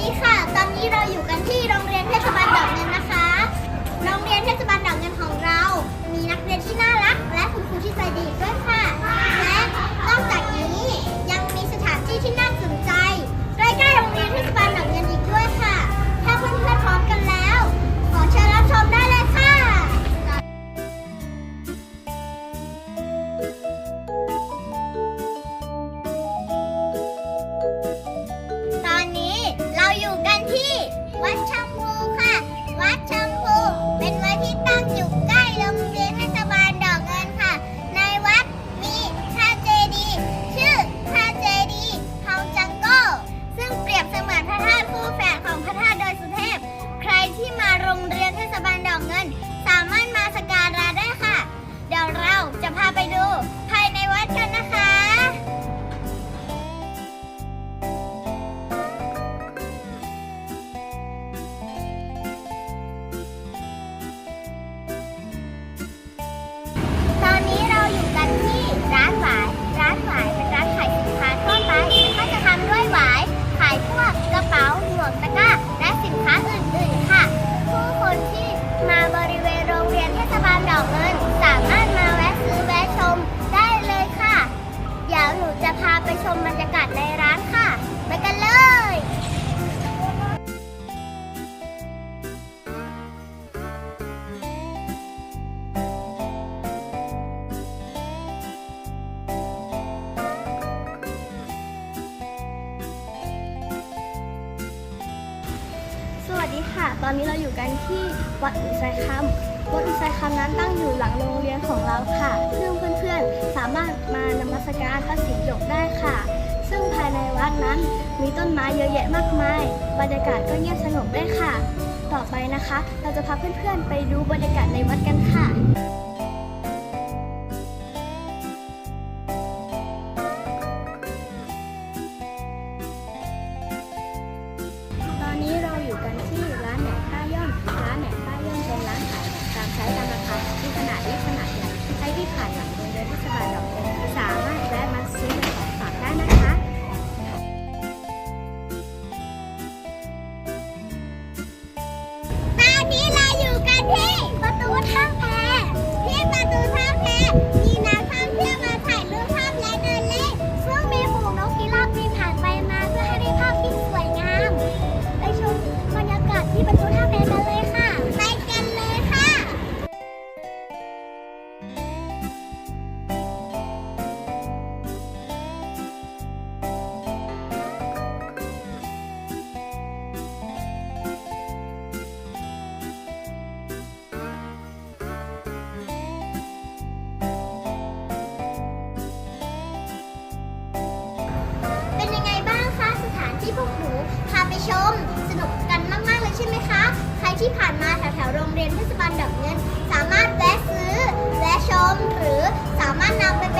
ดีค่ะ ตอนนี้เราอยู่กันที่โรงเรียนเทศบาลดอกเงินนะคะ โรงเรียนเทศบาลดอกเงินของเรา วัดชมพูค่ะ วัดชม อกเงินสามารถมาแวะซื้อแวะชมได้เลยค่ะ เดี๋ยวหนูจะพาไปชมบรรยากาศในร้านค่ะ ไปกันเลยสวัสดีค่ะ ตอนนี้เราอยู่กันที่วัดอุไซคำ วัดอุไซคำนั้นตั้งอยู่หลังโรงเรียนของเราค่ะ ซึ่งเพื่อนๆ สามารถมานมัสการพระศรีหยกได้ค่ะ ซึ่งภายในวัดนั้นมีต้นไม้เยอะแยะมากมาย บรรยากาศก็เงียบสงบด้วยค่ะ ต่อไปนะคะ เราจะพาเพื่อนๆ ไปดูบรรยากาศในวัดกันค่ะ ปร ที่ผ่านมาแถวๆโรงเรียนเทศบาลดอกเงิน สามารถแวะซื้อแวะชม หรือสามารถนำไปเป็น